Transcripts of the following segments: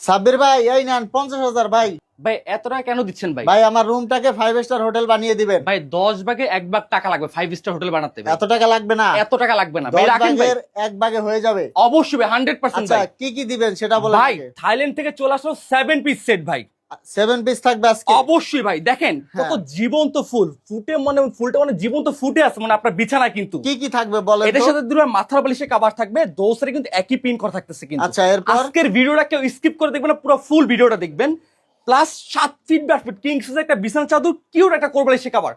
সাব্বির ভাই এই নেন পঞ্চাশ হাজার ভাই। ভাই এত টাকা কেন দিচ্ছেন ভাই? ভাই আমার রুমটাকে ফাইভ স্টার হোটেল বানিয়ে দিবেন। ভাই দশ ভাগে এক ভাগ টাকা লাগবে ফাইভ স্টার হোটেল বানাতে এত টাকা লাগবে না। এত টাকা লাগবে না। ভাই দশ রাখেন ভাই। এক ভাগে হয়ে যাবে। অবশ্যই হান্ড্রেড পার্সেন্ট আচ্ছা কি কি দিবেন সেটা বলে ভাই থাইল্যান্ড থেকে চলে আসলো সেভেন পিস সেট ভাই। সেভেন পিস থাকবে আজকে। অবশ্যই ভাই দেখেন কত হ্যাঁ। জীবন্ত ফুল। ফুটে মানে ফুলটা মানে জীবন্ত ফুটে আছে মানে আপনার বিছানা কিন্তু। কি কি থাকবে বলেন এটার সাথে দুটো মাথার বালিশে কাবার থাকবে দোসরে কিন্তু একই পিন করা থাকতেছে কিন্তু। আচ্ছা এরপর? আজকের ভিডিওটা কেউ স্কিপ করে দেখবেন না পুরো ফুল ভিডিওটা দেখবেন। প্লাস সাত ফিট বাই ফিট কিং সাইজের একটা বিছানা চাদর কিউট একটা কোরবালিশে কাবার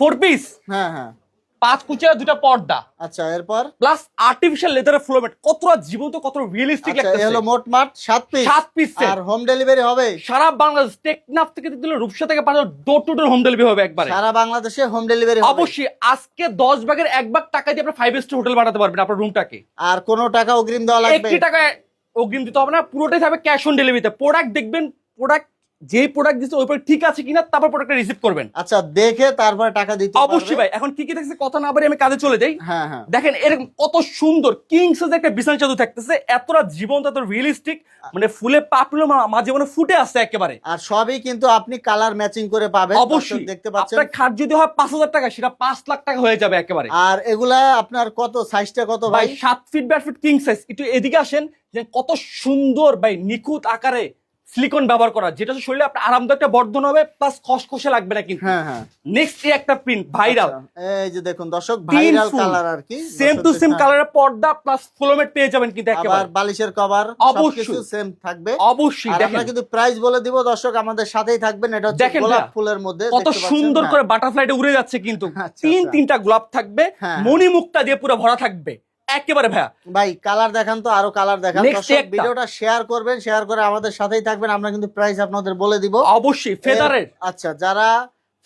ফোর পিস হ্যাঁ হ্যাঁ। পাঁচ কুচিয়া দুটা পর্দা। আচ্ছা এরপর? প্লাস আর্টিফিশিয়াল লেদারের ফ্লোমেট কতটা জীবন্ত কত রিয়েলিস্টিক আচ্ছা হলো লাগতেছে মোট মাঠ সাত পিস সাত piece আর হোম ডেলিভারি হবে? সারা বাংলাদেশ টেকনাফ থেকে দিলে রূপসা থেকে পাঠানো door to door home delivery হবে একবারে। সারা বাংলাদেশে হোম ডেলিভারি হবে। অবশ্যই আজকে দশ ভাগের এক ভাগ টাকা দিয়ে আপনার ফাইভ স্টার হোটেল বানাতে পারবেন আপনার রুমটাকে আর কোনো টাকা অগ্রিম দেওয়া লাগবে? একটি টাকায় অগ্রিম দিতে হবে না পুরোটাই থাকবে ক্যাশ অন ডেলিভারিতে প্রোডাক্ট দেখবেন প্রোডাক্ট যে প্রোডাক্ট দিচ্ছে ওই প্রোডাক্ট ঠিক আছে কিনা তারপর প্রোডাক্টটা রিসিভ করবেন। আচ্ছা দেখে তারপরে টাকা দিতে অবশ্যই ভাই এখন কি কি থাকছে কথা না বলে আমি কাজে চলে যাই। হ্যাঁ হ্যাঁ। দেখেন এরকম কত সুন্দর কিং সাইজ একটা বিছানা চাদর থাকতেছে এতটা জীবন্ত এত রিয়েলিস্টিক মানে ফুলে পাপড়ি মাঝে মানে ফুটে আসছে একেবারে। আর সবই কিন্তু আপনি কালার ম্যাচিং করে পাবেন অবশ্যই। দেখতে পাচ্ছেন। আপনার খাট যদি হয় পাঁচ হাজার টাকা সেটা পাঁচ লাখ টাকা হয়ে যাবে একেবারে। আর এগুলা আপনার কত সাইজটা কত ভাই? ভাই সাত feet by feet king size একটু এদিকে আসেন যে কত সুন্দর ভাই নিখুঁত আকারে সিলিকন ব্যবহার করা যেটা শরীরে আপনার আরামদায়ক একটা বর্ধন হবে প্লাস খসখসে লাগবে না কিন্তু। হ্যাঁ হ্যাঁ। নেক্সট একটা প্রিন্ট ভাইরাল আচ্ছা, এই যে দেখুন দর্শক ভাইরাল কালার আর কি সেম টু সেম কালারের পর্দা প্লাস ফ্লোমেট পেয়ে যাবেন কিন্তু আবার একেবারে বালিশের কভার অবশ্যই। সেম থাকবে। অবশ্যই আর দেখেন। আমরা কিন্তু প্রাইস বলে দিব দর্শক আমাদের সাথেই থাকবেন। এটা হচ্ছে গোলাপ ফুলের মধ্যে কত সুন্দর হ্যাঁ। করে বাটারফ্লাইটা উড়ে যাচ্ছে কিন্তু। আচ্ছা, তিন আচ্ছা। তিনটা গোলাপ থাকবে হ্যাঁ। মণিমুক্তা দিয়ে পুরো ভরা থাকবে। একেবারে ভাইয়া। ভাই কালার দেখান তো আরও কালার দেখান। ভিডিওটা শেয়ার করবেন শেয়ার করে আমাদের সাথেই থাকবেন আমরা কিন্তু প্রাইস আপনাদের বলে দিব। অবশ্যই ফেদারের আচ্ছা যারা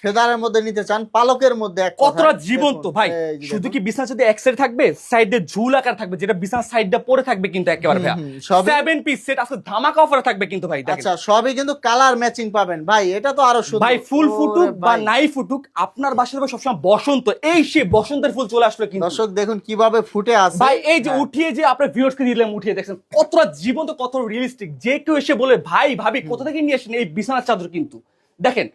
ফেদারের মধ্যে নিতে চান পালকের মধ্যে কতটা জীবন্ত ভাই। শুধু কি বিছানা যদি এক সাইড থাকবে সাইডে ঝুল আকার থাকবে যেটা বিছানা সাইডটা পরে থাকবে কিন্তু একেবারে ভাইয়া। সেভেন পিস সেট আজকে ধামাকা অফারে থাকবে কিন্তু ভাই আচ্ছা সবই কিন্তু কালার ম্যাচিং পাবেন। ভাই এটা তো আরও সুন্দর। ভাই ফুল ফুটুক বা নাই ফুটুক আপনার বাসায় থাকবে সবসময় বসন্ত এই সে বসন্তের ফুল চলে আসলো কিন্তু। দর্শক দেখুন কীভাবে ফুটে আছে। ভাই এই যে হ্যাঁ। উঠিয়ে যে আপনার ভিউয়ার্স কে দিলাম উঠিয়ে দেখছেন কতটা জীবন্ত কত রিয়েলিস্টিক যে কেউ এসে বলে ভাই ভাবি কোথা থেকে নিয়ে আসেন এই বিছানার চাদর কিন্তু? দেখেন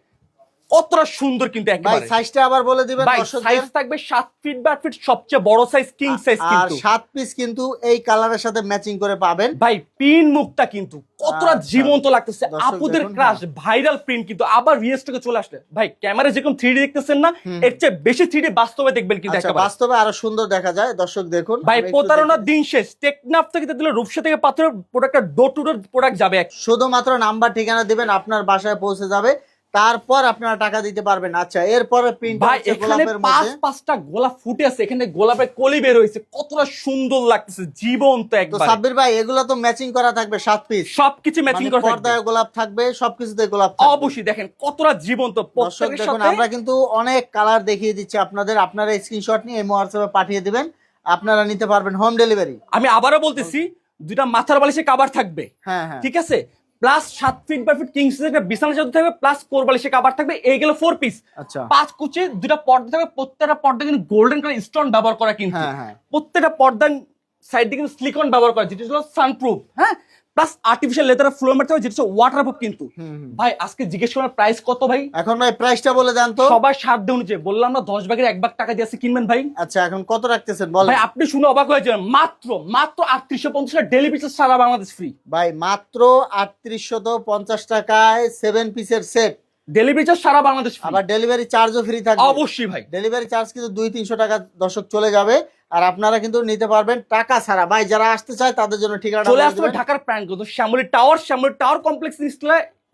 কতটা সুন্দর কিন্তু ভাই একেবারে। সাইজটা আবার বলে দিবেন ভাই সাইজ থাকবে সাত ফিট বা ফিট সবচেয়ে বড় সাইজ কিং সাইজ কিন্তু। আর কিন্তু সাত পিস কিন্তু এই কালারের সাথে ম্যাচিং করে পাবেন। ভাই পিন মুখটা কিন্তু কতটা আচ্ছা। জীবন্ত লাগতেছে। আপুদের ক্রাশ ভাইরাল প্রিন্ট কিন্তু আবার রিয়েস্টকে চলে আসলে। ভাই ক্যামেরা যেরকম থ্রি দেখতেছেন না এর চেয়ে বেশি থ্রি বাস্তবে দেখবেন কিন্তু আচ্ছা একেবারে। বাস্তবে আরও সুন্দর দেখা যায়। দর্শক দেখুন ভাই প্রতারণার দিন শেষ। টেকনাফ থেকে দিলে রূপসা থেকে পাথরের প্রোডাক্টটা ডোর টু ডোর প্রোডাক্ট যাবে শুধুমাত্র নাম্বার ঠিকানা দিবেন আপনার বাসায় পৌঁছে যাবে। তারপর আপনারা টাকা দিতে পারবেন। আচ্ছা এরপরে প্রিন্ট ভাই এখানে পাঁচ পাঁচটা গোলাপ ফুটে আছে। এখানে গোলাপের কলি বের হয়েছে। কতটা সুন্দর লাগতেছে জীবন্ত তো একবার। সাব্বির ভাই এগুলো তো ম্যাচিং করা থাকবে সাত পিস সবকিছু ম্যাচিং মানে করা থাকবে। পর্দায় গোলাপ থাকবে সবকিছুতে গোলাপ থাকবে। অবশ্যই দেখেন কতটা জীবন্ত। প্রত্যেকের দেখুন আমরা কিন্তু অনেক কালার দেখিয়ে দিচ্ছি আপনাদের। আপনারা স্ক্রিনশট নিয়ে এই হোয়াটসঅ্যাপে পাঠিয়ে দিবেন। আপনারা নিতে পারবেন হোম ডেলিভারি আমি আবারও বলতেছি দুইটা মাথার বালিশে কাবার থাকবে। হ্যাঁ হ্যাঁ। ঠিক আছে? প্লাস সাত ফিট বাই ফিট কিংস একটা বিছানা চাদর থাকবে প্লাস কোর বালিশে কাবার থাকবে এই গেল ফোর পিস আচ্ছা। পাঁচ কুচি দুটা পর্দা থাকবে প্রত্যেকটা পর্দা কিন্তু গোল্ডেন কালার স্টোন ব্যবহার করা কিন্তু। হ্যাঁ হ্যাঁ। প্রত্যেকটা পর্দা সাইড দিয়ে কিন্তু স্লিকন ব্যবহার করা যেটা হলো সানপ্রুফ হ্যাঁ plus artificial leather flow mat যেটা হচ্ছে ওয়াটারপ্রুফ কিন্তু। হুম, হুম। ভাই আজকে জিজ্ঞেস করার প্রাইস কত ভাই? এখন ভাই প্রাইসটা বলে দেন তো। সবার সাধ্য অনুযায়ী বললাম না দশ ভাগের এক ভাগ টাকা দিয়ে আছে কিনবেন ভাই। আচ্ছা এখন কত রাখতেছেন? বলেন। ভাই আপনি শুনে অবাক হয়ে যাবেন। মাত্র মাত্র আটত্রিশশো পঞ্চাশ ডেলি পিসের সারা বাংলাদেশ ফ্রি ভাই মাত্র আটত্রিশশত পঞ্চাশ টাকায় সেভেন পিসের সেট ডেলিভারি চার্জ সারা বাংলাদেশ। আবার ডেলিভারি চার্জও ফ্রি থাকবে। অবশ্যই ভাই। ডেলিভারি চার্জ কিন্তু দুই তিনশো টাকা দর্শক চলে যাবে। আর আপনারা কিন্তু নিতে পারবেন টাকা ছাড়া। ভাই যারা আসতে চায় তাদের জন্য ঠিকানা চলে আসতে হবে ঢাকার প্যান্ট কিন্তু Shyamoli tower. Shyamoli tower complex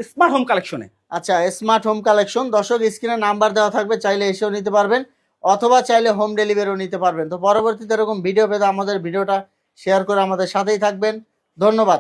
smart home কালেকশনে আচ্ছা স্মার্ট হোম কালেকশন দর্শক স্ক্রিনে নাম্বার দেওয়া থাকবে চাইলে এসেও নিতে পারবেন। অথবা চাইলে হোম ডেলিভারিও নিতে পারবেন। তো পরবর্তীতে এরকম ভিডিও পেতে আমাদের ভিডিওটা শেয়ার করে আমাদের সাথেই থাকবেন। ধন্যবাদ।